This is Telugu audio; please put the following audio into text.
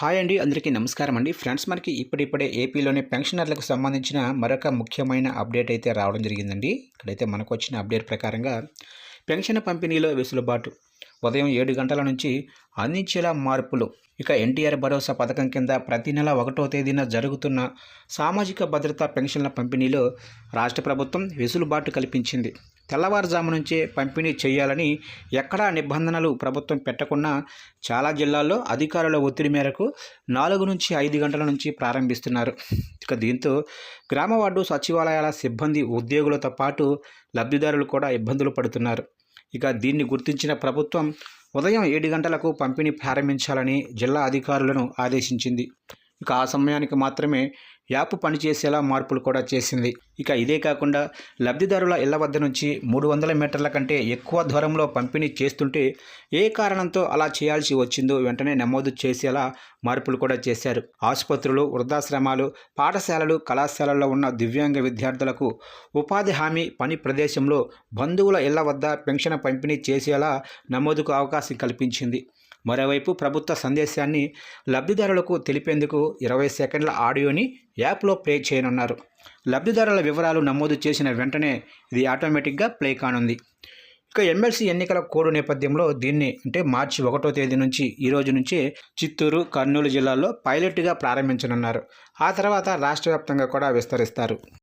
హాయ్ అండి అందరికీ నమస్కారం అండి. ఫ్రెండ్స్ మనకి ఇప్పుడిప్పుడే ఏపీలోని పెన్షనర్లకు సంబంధించిన మరొక ముఖ్యమైన అప్డేట్ అయితే రావడం జరిగిందండి. ఇక్కడైతే మనకు వచ్చిన అప్డేట్ ప్రకారంగా పెన్షన్ పంపిణీలో వెసులుబాటు. ఉదయం ఏడు గంటల నుంచి అందించేలా మార్పులు. ఇక ఎన్టీఆర్ భరోసా పథకం కింద ప్రతి నెల ఒకటో తేదీన జరుగుతున్న సామాజిక భద్రతా పెన్షన్ల పంపిణీలో రాష్ట్ర ప్రభుత్వం వెసులుబాటు కల్పించింది. తెల్లవారుజాము నుంచే పంపిణీ చేయాలని ఎక్కడా నిబంధనలు ప్రభుత్వం పెట్టకుండా చాలా జిల్లాల్లో అధికారుల ఒత్తిడి మేరకు నాలుగు నుంచి ఐదు గంటల నుంచి ప్రారంభిస్తున్నారు. ఇక దీంతో గ్రామ వార్డు సచివాలయాల సిబ్బంది ఉద్యోగులతో పాటు లబ్ధిదారులు కూడా ఇబ్బందులు పడుతున్నారు. ఇక దీన్ని గుర్తించిన ప్రభుత్వం ఉదయం ఏడు గంటలకు పంపిణీ ప్రారంభించాలని జిల్లా అధికారులను ఆదేశించింది. ఇక ఆ సమయానికి మాత్రమే యాప్ పనిచేసేలా మార్పులు కూడా చేసింది. ఇక ఇదే కాకుండా లబ్ధిదారుల ఇళ్ళ వద్ద నుంచి మూడు వందల మీటర్ల కంటే ఎక్కువ దూరంలో పంపిణీ చేస్తుంటే ఏ కారణంతో అలా చేయాల్సి వచ్చిందో వెంటనే నమోదు చేసేలా మార్పులు కూడా చేశారు. ఆసుపత్రులు వృద్ధాశ్రమాలు పాఠశాలలు కళాశాలల్లో ఉన్న దివ్యాంగ విద్యార్థులకు ఉపాధి హామీ పని ప్రదేశంలో బంధువుల ఇళ్ళ వద్ద పెన్షన్ పంపిణీ చేసేలా నమోదుకు అవకాశం కల్పించింది. మరోవైపు ప్రభుత్వ సందేశాన్ని లబ్ధిదారులకు తెలిపేందుకు ఇరవై సెకండ్ల ఆడియోని యాప్లో ప్లే చేయనున్నారు. లబ్ధిదారుల వివరాలు నమోదు చేసిన వెంటనే ఇది ఆటోమేటిక్గా ప్లే కానుంది. ఇక ఎమ్మెల్సీ ఎన్నికల కోడ్ నేపథ్యంలో దీన్ని అంటే మార్చి ఒకటో తేదీ నుంచి ఈ రోజు నుంచే చిత్తూరు కర్నూలు జిల్లాల్లో పైలట్గా ప్రారంభించనున్నారు. ఆ తర్వాత రాష్ట్ర వ్యాప్తంగా కూడా విస్తరిస్తారు.